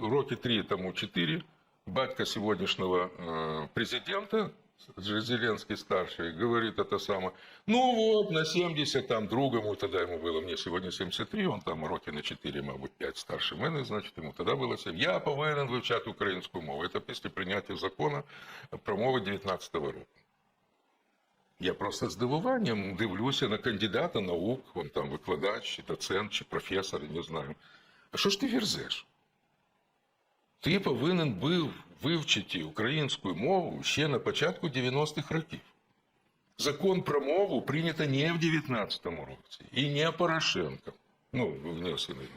роки три тому чотири, батька сьогоднішнього е, президента, Зеленский старший, говорит это самое. Ну вот, на 70 там другому, тогда ему было, мне сегодня 73, он там роки на 4, мабуть, 5 старше мене, значить, йому тоді було 7. Я повинен вивчати українську мову. Це після прийняття закону про мови 19-го року. Я просто з здивуванням дивлюся на кандидата наук, он там викладач, чи доцент, чи професор, не знаю. А що ж ти вірзеш? Ти повинен був вивчити українську мову ще на початку 90-х років. Закон про мову прийнято не в 19-му році і не Порошенко. Ну, внесений.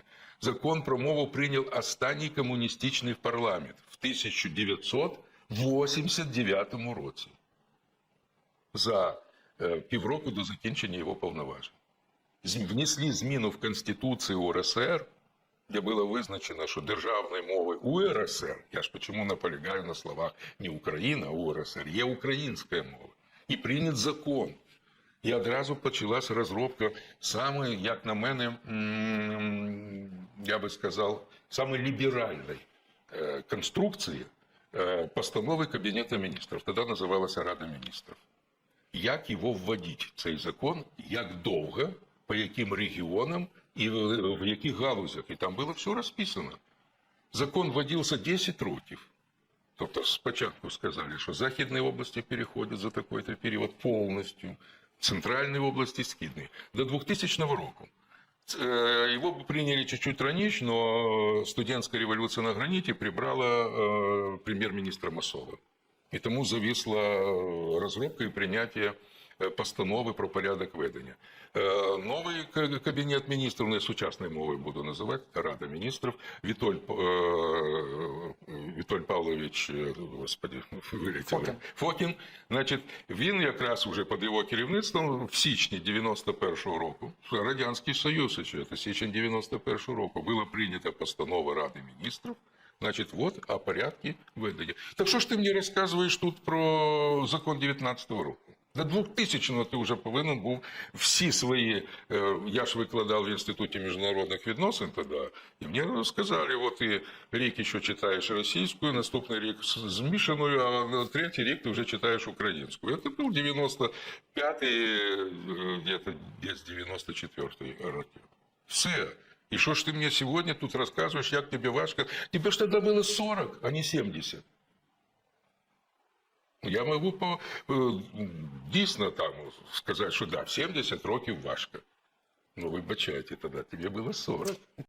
Закон про мову прийняв останній комуністичний парламент в 1989 році за е, півроку до закінчення його повноважень. Внесли зміну в Конституцію УРСР, де було визначено, що державної мови УРСР, я ж чому наполягаю на словах не Україна, а УРСР, є українська мова. І прийнят закон. І одразу почалася розробка саме, як на мене, я би сказав, саме ліберальної е, конструкції е, постанови Кабінету міністрів. Тоді називалася Рада міністрів як його вводити, цей закон, як довго, по яким регіонам і в, в яких галузях. І там було все розписано. Закон вводився 10 років. Тобто спочатку сказали, що Західні області переходять за такий-то період повністю, центральні області східні. До 2000 року. Э, Его бы приняли чуть-чуть раньше, но студентская революция на граніті прибрала э, прем'єр-міністра Масова. І тому зависла е, розробка і прийняття е, постанови про порядок ведення. Е, Новий кабінет міністрів, не сучасною мовою буду називати, Рада міністрів, Вітоль, е, Вітоль Павлович, е, вилетіло. Фокін. Фокін, значить, він якраз уже під його керівництвом в січні 91-го року, Радянський Союз, ще, це січень 91-го року, була прийнята постанова Ради міністрів, Значить, вот о порядке ведення. Так що ж ти мені розказуєш тут про закон 19-го року? До 2000-го ти вже повинен був всі свої. е, Я ж викладав в Інституті міжнародних відносин тоді, і мені сказали, от ти рік ще читаєш російською, наступний рік змішаною, а на третій рік ти вже читаєш українською. Це був 95-й, е, где-то десь 94-й років. Все. І що ж ти мені сьогодні тут розказуєш, як тобі важко? Тебе ж тоді було 40, а не 70. Я можу по, е, дійсно там сказати, що да, в 70 років важко. Ну, вибачайте, тоді тобі було 40.